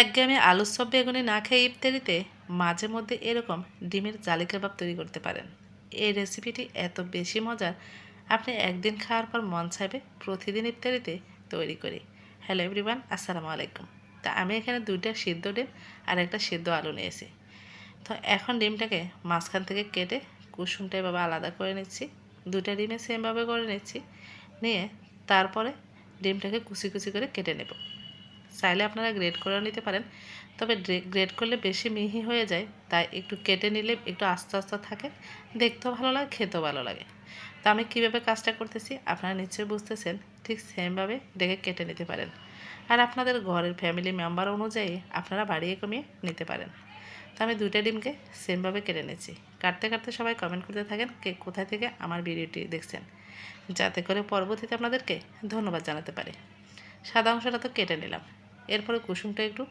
একঘেয়েমি আলুর সব বেগুনি না খেয়ে ইফতারিতে মাঝে মধ্যে এরকম ডিমের জালি কাবাব তৈরি করতে পারেন। এই রেসিপিটি এত বেশি মজার, আপনি একদিন খাওয়ার পর মন চাইবে প্রতিদিন ইফতারিতে তৈরি করি। হ্যালো এভরিওয়ান, আসসালামু আলাইকুম। তা আমি এখানে দুইটা সিদ্ধ ডিম আর একটা সিদ্ধ আলু নিয়েছি। তো এখন ডিমটাকে মাঝখান থেকে কেটে কুসুমটা এভাবে আলাদা করে নিচ্ছি। দুইটা ডিমে সেমভাবে করে নিচ্ছি। নিয়ে তারপরে ডিমটাকে কুচি কুচি করে কেটে নেব। চাইলে আপনারা গ্রেড করেও নিতে পারেন। তবে গ্রেড করলে বেশি মিহি হয়ে যায়, তাই একটু কেটে নিলে একটু আস্তে আস্তে থাকে। দেখতেও ভালো লাগে, খেতেও ভালো লাগে। তো আমি কীভাবে কাজটা করতেছি, আপনারা নিশ্চয়ই বুঝতেছেন, ঠিক সেমভাবে এটাকে কেটে নিতে পারেন। আর আপনাদের ঘরের ফ্যামিলি মেম্বার অনুযায়ী আপনারা বাড়িয়ে কমিয়ে নিতে পারেন। তো আমি দুইটা ডিমকে সেমভাবে কেটে নিচ্ছি কাটতে কাটতে সবাই কমেন্ট করতে থাকেন, কে কোথায় থেকে আমার ভিডিওটি দেখছেন। যাতে করে পরবর্তীতে আপনাদেরকে ধন্যবাদ জানাতে পারে। সাদা অংশটা তো কেটে নিলাম। এরপরে কুসুমটা একটু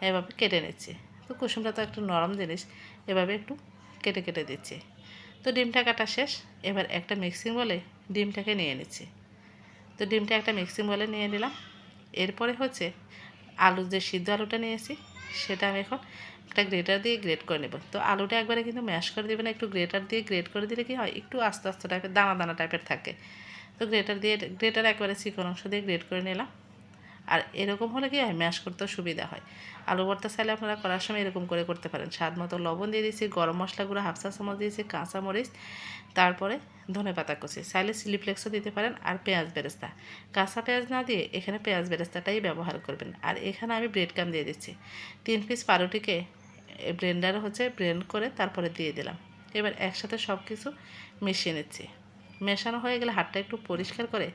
এভাবে কেটে নিচ্ছে। তো কুসুমটা তো একটু নরম জিনিস, এভাবে একটু কেটে কেটে দিচ্ছে। তো ডিমটা কাটা শেষ, এবার একটা মিক্সিং বলে ডিমটাকে নিয়ে নিচ্ছি। তো ডিমটা একটা মিক্সিং বলে নিয়ে নিলাম। এরপরে হচ্ছে আলু যে সিদ্ধ আলুটা নিয়েছি, সেটা আমি এখন একটা গ্রেটার দিয়ে গ্রেট করে নেব। তো আলুটা একবারে কিন্তু ম্যাশ করে দেবে না, একটু গ্রেটার দিয়ে গ্রেট করে দিলে কি হয়, একটু আস্তে আস্তে টাইপের দানা দানা টাইপের থাকে। তো গ্রেটার দিয়ে, গ্রেটার একবারে চিকন অংশ দিয়ে গ্রেট করে নিলাম। আর এরকম হলে কি হয়? ম্যাশ করতেও সুবিধা হয়। আলু ভর্তা চাইলে আপনারা করার সময় এরকম করে করতে পারেন। স্বাদ মতো লবণ দিয়ে দিয়েছি, গরম মশলাগুলো হাফ চা চামচ দিয়েছি কাঁচামরিচ তারপরে ধনে পাতা কুচি। চাইলে সিলিপ্লেক্সও দিতে পারেন আর পেঁয়াজ বেরেস্তা। কাঁচা পেঁয়াজ না দিয়ে এখানে পেঁয়াজ বেরেস্তাটাই ব্যবহার করবেন। আর এখানে আমি ব্রেড কাম দিয়ে দিচ্ছি। তিন পিস পাউরুটিকে ব্লেন্ডার হচ্ছে ব্লেন্ড করে তারপরে দিয়ে দিলাম। এবার একসাথে সব কিছু মিশিয়ে নিচ্ছি। মেশানো হয়ে গেলে হাতটা একটু পরিষ্কার করে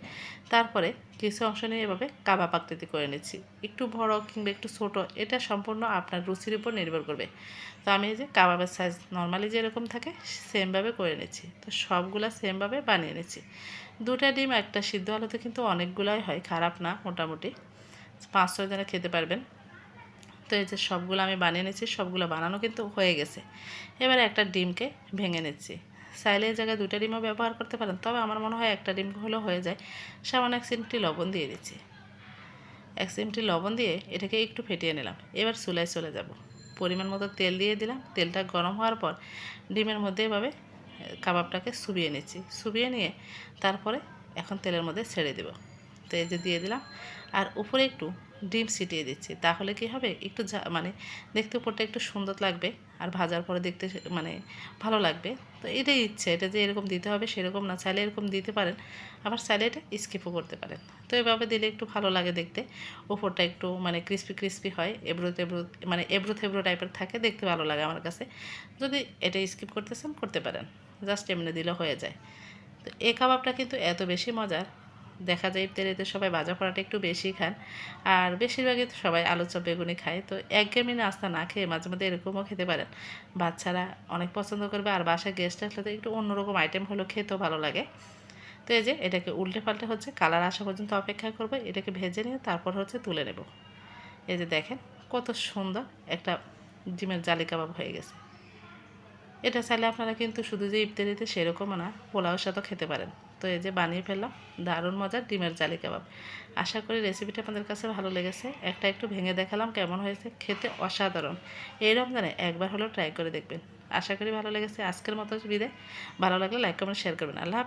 তারপরে কিছু অংশ নিয়ে এভাবে কাবাব আকৃতি করে নিচ্ছি। একটু বড় কিংবা একটু ছোট, এটা সম্পূর্ণ আপনার রুচির উপর নির্ভর করবে। তো আমি এই যে কাবাবের সাইজ নর্মালি যেরকম থাকে সেমভাবে করে নিচ্ছি। তো সবগুলা সেমভাবে বানিয়ে নিচ্ছি। দুটা ডিম, একটা সিদ্ধ আলুতে কিন্তু অনেকগুলাই হয়, খারাপ না মোটামুটি। পাঁচ ছয় জনে খেতে পারবেন। তো এই যে সবগুলো আমি বানিয়ে নিচ্ছি, সবগুলো বানানো কিন্তু হয়ে গেছে। এবারে একটা ডিমকে ভেঙে নিচ্ছি। চাইলে এই জায়গায় দুটা ডিমও ব্যবহার করতে পারেন। তবে আমার মনে হয় একটা ডিম হলেও হয়ে যায়। সামান্য এক চিমটি লবণ দিয়ে দিচ্ছি। এক চিমটি লবণ দিয়ে এটাকে একটু ফেটিয়ে নিলাম। এবার চুলায় চলে যাব। পরিমাণ মতো তেল দিয়ে দিলাম। তেলটা গরম হওয়ার পর ডিমের মধ্যে এভাবে কাবাবটাকে সুবিয়ে নিচ্ছি। সুবিয়ে নিয়ে তারপরে এখন তেলের মধ্যে ছেড়ে দেব। তো এই যে দিয়ে দিলাম। আর উপরে একটু ডিম ছিটিয়ে দিচ্ছি। তাহলে কি হবে? একটু মানে দেখতে উপরটা একটু সুন্দর লাগবে। আর ভাজার পরে দেখতে মানে ভালো লাগবে। তো এটাই ইচ্ছে, এটা যে এরকম দিতে হবে সেরকম না। চাইলে এরকম দিতে পারেন, আবার চাইলে এটা স্কিপও করতে পারেন। তো এভাবে দিলে একটু ভালো লাগে দেখতে। ওপরটা একটু মানে ক্রিস্পি ক্রিস্পি হয় এবড়ো তেবড়ো মানে এবড়ো থেবড়ো টাইপের থাকে, দেখতে ভালো লাগে আমার কাছে। যদি এটা স্কিপ করতে চান, করতে পারেন। জাস্ট এমনি দিলে হয়ে যায়। তো এই কাবাবটা কিন্তু এত বেশি মজার দেখা যায় ইফতারিতে সবাই ভাজা পড়াটা একটু বেশি খান। আর বেশিরভাগই তো সবাই আলু চপ বেগুনি খায়। তো এক একঘেয়েমি নাস্তা না খেয়ে মাঝে মধ্যে এরকমও খেতে পারেন। বাচ্চারা অনেক পছন্দ করবে আর বাসায় গেস্ট আসলে তো একটু অন্যরকম আইটেম হলো খেতেও ভালো লাগে। তো এই যে এটাকে উল্টে পাল্টে হচ্ছে কালার আসা পর্যন্ত অপেক্ষা করব, এটাকে ভেজে নিয়ে তারপর হচ্ছে তুলে নেব। এই যে দেখেন কত সুন্দর একটা ডিমের জালি কাবাব হয়ে গেছে। এটা চাইলে আপনারা কিন্তু শুধু যে ইফতারিতে সেরকমও না, পোলাওর সাথেও খেতে পারেন। তো এই যে বানিয়ে ফেললাম, দারুণ মজার ডিমের জালি কাবাব। আশা করি রেসিপিটা আপনাদের কাছে ভালো লেগেছে। একটা একটু ভেঙে দেখালাম কেমন হয়েছে, খেতে অসাধারণ। এই রমজানে একবার হলেও ট্রাই করে দেখবেন। আশা করি ভালো লেগেছে। আজকের মতো বিদে ভালো লাগলে লাইক কমেন্ট শেয়ার করবেন। আল্লাহ